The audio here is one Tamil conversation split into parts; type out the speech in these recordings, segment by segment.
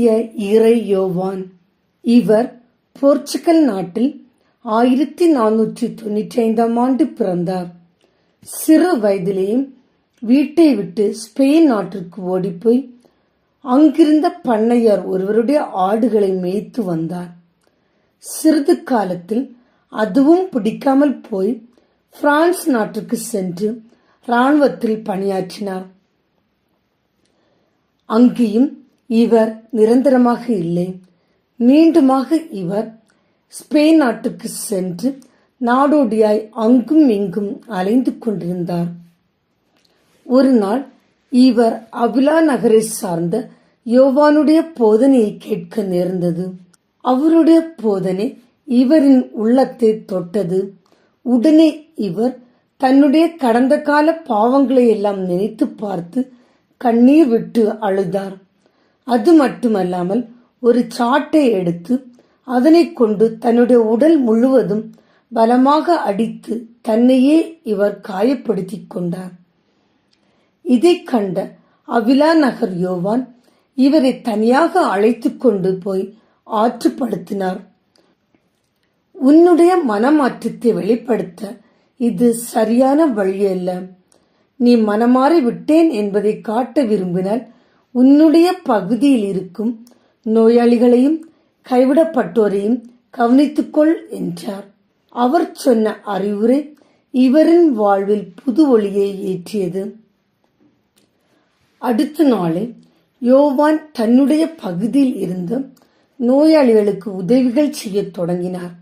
தூய இறை யோவான் இவர் போர்ச்சுகல் நாட்டில் ஆயிரத்தி நானூற்றி தொண்ணூற்றி ஐந்தாம் ஆண்டு பிறந்தார். சிறு வயதிலேயும் வீட்டை விட்டு ஸ்பெயின் நாட்டிற்கு ஓடிப்போய் அங்கிருந்த பண்ணையார் ஒருவருடைய ஆடுகளை மேய்த்து வந்தார். சிறிது காலத்தில் அதுவும் பிடிக்காமல் போய் பிரான்ஸ் நாட்டிற்கு சென்று இராணுவத்தில் பணியாற்றினார். அங்கேயும் இவர் நிரந்தரமாக இல்லை. மீண்டுமாக இவர் ஸ்பெயின் நாட்டுக்கு சென்று நாடோடியாய் அங்கும் இங்கும் அலைந்து கொண்டிருந்தார். ஒரு நாள் இவர் அபிலா நகரை சார்ந்த யோவானுடைய போதனையை கேட்க நேர்ந்தது. அவருடைய போதனை இவரின் உள்ளத்தை தொட்டது. உடனே இவர் தன்னுடைய கடந்த கால பாவங்களை எல்லாம் நினைத்து பார்த்து கண்ணீர் விட்டு அழுதார். அது மட்டுமல்லாமல் ஒரு சாட்டை எடுத்து அதனை கொண்டு தன்னுடைய உடல் முழுவதும் பலமாக அடித்து தன்னையே இவர் காயப்படுத்திக் கொண்டார். இதை கண்ட அவிலா நகர் யோவான் இவரை தனியாக அழைத்து கொண்டு போய் ஆற்றுப்படுத்தினார். உன்னுடைய மனமாற்றத்தை வெளிப்படுத்த இது சரியான வழியல்ல. நீ மனமாறி விட்டேன் என்பதை காட்ட விரும்பினால் உன்னுடைய பகுதியில் இருக்கும் நோயாளிகளையும் கைவிடப்பட்டோரையும் கவனித்துக்கொள் என்றார். அவர் சொன்ன அறிவுரை இவரின் வாழ்வில் புது ஒளியை ஏற்றியது. அடுத்த நாளே யோவான் தன்னுடைய பகுதியில் இருந்த நோயாளிகளுக்கு உதவிகள் செய்யத் தொடங்கினார்.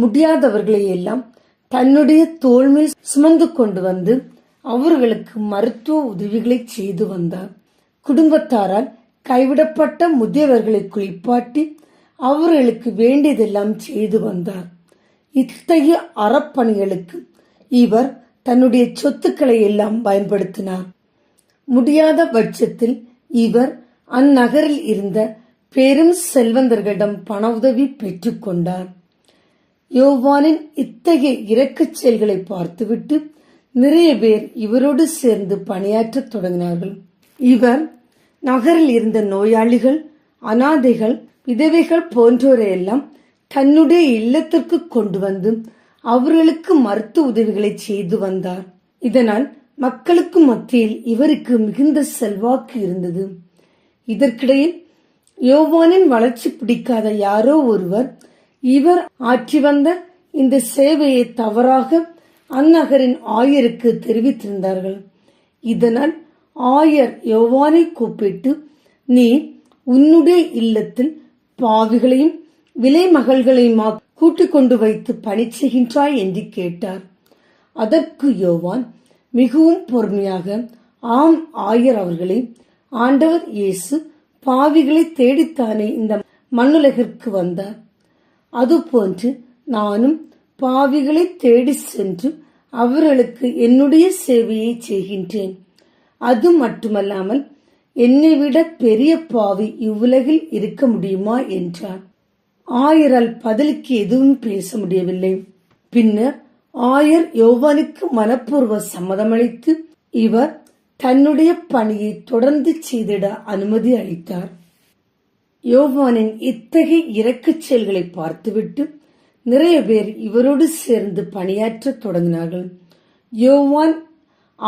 முடியாதவர்களை எல்லாம் தன்னுடைய தோல்மையில் சுமந்து கொண்டு வந்து அவர்களுக்கு மருத்துவ உதவிகளை செய்து வந்தார். குடும்பத்தாரால் கைவிடப்பட்ட முதியவர்களை குளிப்பாட்டி அவர்களுக்கு வேண்டியதெல்லாம் செய்து வந்தார். இத்தகைய அறப்பணிகளுக்கு இவர் தன்னுடைய சொத்துக்களை எல்லாம் பயன்படுத்தினார். முடியாத பட்சத்தில் இவர் அந்நகரில் இருந்த பெரும் செல்வந்தர்களிடம் பண உதவி பெற்றுக்கொண்டார் யோவானின் இத்தகைய இரக்கச் செயல்களை பார்த்துவிட்டு நிறைய பேர் இவரோடு சேர்ந்து பணியாற்றத் தொடங்கினார்கள். இவர் நகரில் இருந்த நோயாளிகள் அனாதைகள் விதவைகள் போன்றோரையெல்லாம் தன்னுடைய இல்லத்திற்கு கொண்டு வந்து அவர்களுக்கு மருத்துவ உதவிகளை செய்து வந்தார். இதனால் மக்களுக்கு மத்தியில் இவருக்கு மிகுந்த செல்வாக்கு இருந்தது. இதற்கிடையில் யோவானின் வளர்ச்சி பிடிக்காத யாரோ ஒருவர் இவர் ஆற்றி வந்த இந்த சேவையை தவறாக அந்நகரின் ஆயருக்கு தெரிவித்திருந்தார்கள். இதனால் ஆயர் யோவானை கூப்பிட்டு நீ உன்னுடைய இல்லத்தில் பாவிகளையும் விலை மகள்களையுமா கூட்டிக் கொண்டு வைத்து பணி செய்கின்றாய் என்று கேட்டார். அதற்கு யோவான் மிகவும் பொறுமையாக ஆம் ஆயர் அவர்களே ஆண்டவர் இயேசு பாவிகளை தேடித்தானே இந்த மண்ணுலகிற்கு வந்தார். அதுபோன்று நானும் பாவிகளை தேடி சென்று அவர்களுக்கு என்னுடைய சேவையை செய்கின்றேன். அது மட்டுமல்லாமல் என்னை விட பெரிய பாவி இவ்வுலகில் இருக்க முடியுமா? என்றார் ஆயரால் பதிலுக்கு எதுவும் பேச முடியவில்லை. பின்னர் ஆயர் யோவானுக்கு மனப்பூர்வ சம்மதமளித்து இவர் தன்னுடைய பணியை தொடர்ந்து செய்திட அனுமதி அளித்தார். யோவானின் இத்தகைய இரக்கச் செயல்களை பார்த்துவிட்டு நிறைய பேர் இவரோடு சேர்ந்து பணியாற்றத் தொடங்கினார்கள். யோவான்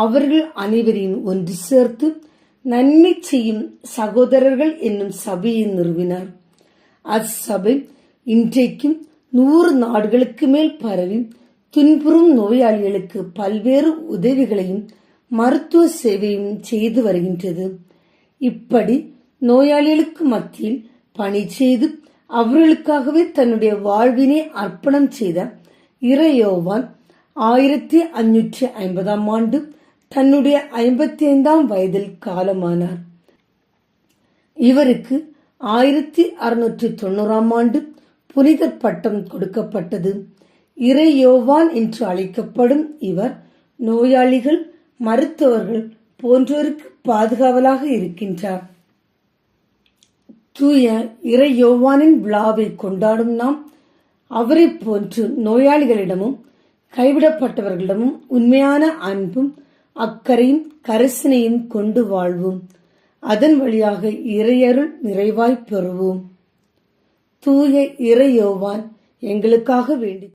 அவர்கள் அனைவரையும் ஒன்று சேர்த்து நன்மை செய்யும் சகோதரர்கள் என்னும் சபையை நிறுவினார். அச்சபை இன்றைக்கும் நூறு நாடுகளுக்கு மேல் பரவி துன்புறும் நோயாளிகளுக்கு பல்வேறு உதவிகளையும் மருத்துவ சேவையும் செய்து வருகின்றது. இப்படி நோயாளிகளுக்கு மத்தியில் பணி செய்து அவர்களுக்காகவே தன்னுடைய வாழ்வினை அர்ப்பணம் செய்த இறையோவான் ஆயிரத்தி அஞ்சூற்றி ஐம்பதாம் ஆண்டு தன்னுடைய ஐம்பத்தி ஐந்தாம் வயதில் காலமானார். இவருக்கு ஆயிரத்தி அறுநூற்றி தொண்ணூறாம் ஆண்டு புனிதர் பட்டம் கொடுக்கப்பட்டது. இறையோவான் என்று அழைக்கப்படும் இவர் நோயாளிகள் மருத்துவர்கள் போன்றோருக்கு பாதுகாவலாக இருக்கின்றார். தூய இறையோவானின் விழாவை கொண்டாடும் நாம் அவரை போன்று நோயாளிகளிடமும் கைவிடப்பட்டவர்களிடமும் உண்மையான அன்பும் அக்கறையும் கரிசனையும் கொண்டு வாழ்வோம். அதன் வழியாக இறையருள் நிறைவாய் பெறுவோம். தூய இறையோவான் எங்களுக்காக வேண்டி